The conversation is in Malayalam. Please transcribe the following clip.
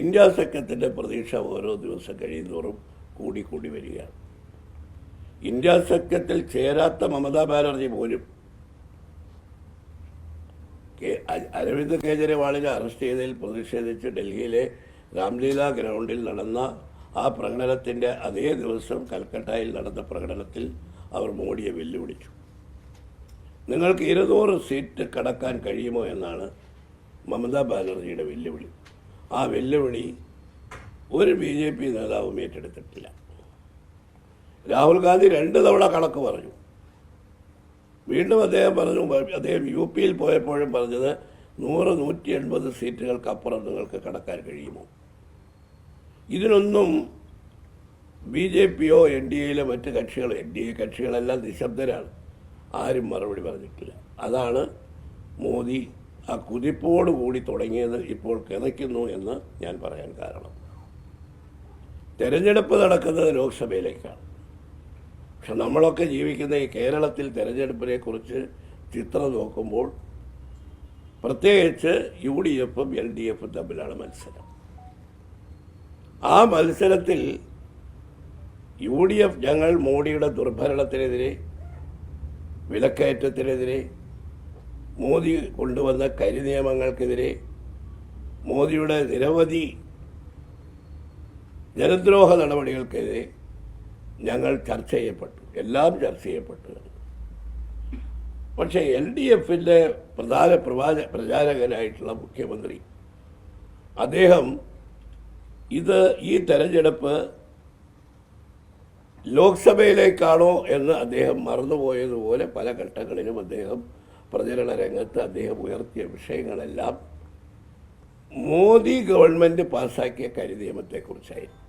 ഇന്ത്യ സഖ്യത്തിന്റെ പ്രതീക്ഷ ഓരോ ദിവസം കഴിയുന്തോറും കൂടിക്കൂടി വരികയാണ്. ഇന്ത്യ സഖ്യത്തിൽ ചേരാത്ത മമതാ ബാനർജി പോലും അരവിന്ദ് കെജ്രിവാളിനെ അറസ്റ്റ് ചെയ്തതിൽ പ്രതിഷേധിച്ച് ഡൽഹിയിലെ രാംലീല ഗ്രൗണ്ടിൽ നടന്ന ആ പ്രകടനത്തിന്റെ അതേ ദിവസം കൽക്കട്ടയിൽ നടന്ന പ്രകടനത്തിൽ അവർ മോഡിയെ വെല്ലുവിളിച്ചു. നിങ്ങൾക്ക് ഇരുന്നൂറ് സീറ്റ് കടക്കാൻ കഴിയുമോ? എന്നാണ് മമതാ ബാനർജിയുടെ വെല്ലുവിളി. ആ വെല്ലുവിളി ഒരു ബി ജെ പി നേതാവും ഏറ്റെടുത്തിട്ടില്ല. രാഹുൽ ഗാന്ധി രണ്ട് തവണ കണക്ക് പറഞ്ഞു. വീണ്ടും അദ്ദേഹം പറഞ്ഞു അദ്ദേഹം യു പിയിൽ പോയപ്പോഴും പറഞ്ഞത് നൂറ് നൂറ്റി എൺപത് സീറ്റുകൾക്കപ്പുറം നിങ്ങൾക്ക് കടക്കാൻ കഴിയുമോ? ഇതിനൊന്നും ബി ജെ പിയോ എൻ ഡി എയിലെ മറ്റ് കക്ഷികളോ എൻ ഡി എ കക്ഷികളെല്ലാം നിശബ്ദരാണ്. ആരും മറുപടി പറഞ്ഞിട്ടില്ല. അതാണ് മോദി ആ കുതിപ്പോടുകൂടി തുടങ്ങിയത് ഇപ്പോൾ കിതയ്ക്കുന്നു എന്ന് ഞാൻ പറയാൻ കാരണം. തെരഞ്ഞെടുപ്പ് നടക്കുന്നത് ലോക്സഭയിലേക്കാണ്. പക്ഷെ നമ്മളൊക്കെ ജീവിക്കുന്ന ഈ കേരളത്തിൽ തെരഞ്ഞെടുപ്പിനെ കുറിച്ച് ചിത്രം നോക്കുമ്പോൾ പ്രത്യേകിച്ച് യു ഡി എഫും എൽ ഡി എഫും തമ്മിലാണ് മത്സരം. ആ മത്സരത്തിൽ യു ഡി എഫ് ഞങ്ങൾ മോഡിയുടെ ദുർഭരണത്തിനെതിരെ വിലക്കയറ്റത്തിനെതിരെ മോദി കൊണ്ടുവന്ന കരി നിയമങ്ങൾക്കെതിരെ മോദിയുടെ നിരവധി ജനദ്രോഹ നടപടികൾക്കെതിരെ ഞങ്ങൾ ചർച്ച ചെയ്യപ്പെട്ടു. എല്ലാം ചർച്ച ചെയ്യപ്പെട്ടു. പക്ഷേ എൽ ഡി എഫിന്റെ പ്രധാന പ്രവാച പ്രചാരകനായിട്ടുള്ള മുഖ്യമന്ത്രി അദ്ദേഹം ഇത് ഈ തെരഞ്ഞെടുപ്പ് ലോക്സഭയിലേക്കാണോ എന്ന് അദ്ദേഹം മറന്നുപോയതുപോലെ പല ഘട്ടങ്ങളിലും അദ്ദേഹം പ്രചരണ രംഗത്ത് അദ്ദേഹം ഉയർത്തിയ വിഷയങ്ങളെല്ലാം മോദി ഗവൺമെന്റ് പാസ്സാക്കിയ കരിനിയമത്തെക്കുറിച്ചായിരുന്നു.